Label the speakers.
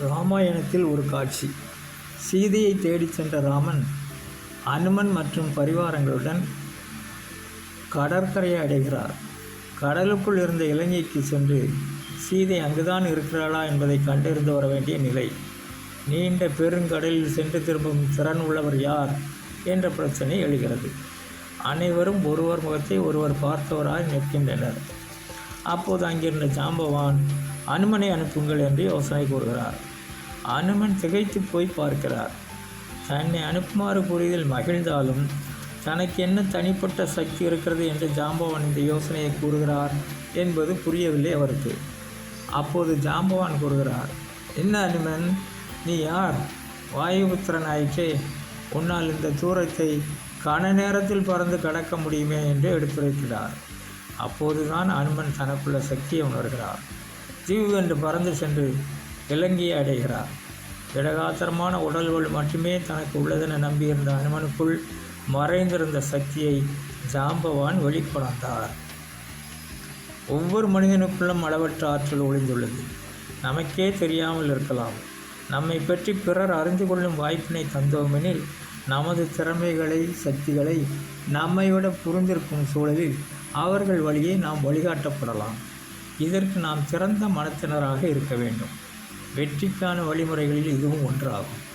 Speaker 1: ராமாயணத்தில் ஒரு காட்சி. சீதையை தேடிச் சென்ற ராமன் அனுமன் மற்றும் பரிவாரங்களுடன் கடற்கரையை அடைகிறார். கடலுக்குள் இருந்த இலங்கைக்கு சென்று சீதை அங்குதான் இருக்கிறாளா என்பதை கண்டறிந்து வர வேண்டிய நிலை. நீண்ட பெருங்கடலில் சென்று திரும்பும் திறன் உள்ளவர் யார்? என்ற பிரச்சனை எழுகிறது. அனைவரும் ஒருவர் முகத்தை ஒருவர் பார்த்தவராய் நிற்கின்றனர். அப்போது அங்கிருந்த ஜாம்பவான் அனுமனை அனுப்புங்கள் என்று யோசனை கூறுகிறார். அனுமன் திகைத்து போய் பார்க்கிறார். தன்னை அனுப்புமாறு கூறியதில் மகிழ்ந்தாலும் தனக்கு என்ன தனிப்பட்ட சக்தி இருக்கிறது என்று ஜாம்பவான் இந்த யோசனையை கூறுகிறார் என்பது புரியவில்லை அவருக்கு. அப்போது ஜாம்பவான் கூறுகிறார் என்ன அனுமன்? நீ யார்? வாயுபுத்திரன் ஆயிற்றே உன்னால் இந்த தூரத்தை கன நேரத்தில் பறந்து கடக்க முடியுமே? என்று எடுத்துரைக்கிறார். அப்போதுதான் அனுமன் தனக்குள்ள சக்தியை உணர்கிறார். தீவு என்று பறந்து சென்று இலங்கையை அடைகிறார். திடகாத்திரமான உடல்கள் மட்டுமே தனக்கு உள்ளதென நம்பியிருந்த அனுமனுக்குள் மறைந்திருந்த சக்தியை ஜாம்பவான் வெளிக்கொணர்ந்தார். ஒவ்வொரு மனிதனுக்குள்ளும் அளவற்ற ஆற்றல் ஒளிந்துள்ளது. நமக்கே தெரியாமல் இருக்கலாம். நம்மை பற்றி பிறர் அறிந்து கொள்ளும் வாய்ப்பினை தந்தோமெனில் நமது திறமைகளை சக்திகளை நம்மை விட புரிந்திருக்கும் சூழலில் அவர்கள் வழியே நாம் வழிகாட்டப்படலாம். இதற்கு நாம் சிறந்த மனத்தினராக இருக்க வேண்டும். வெற்றிக்கான வழிமுறைகளில் இதுவும் ஒன்றாகும்.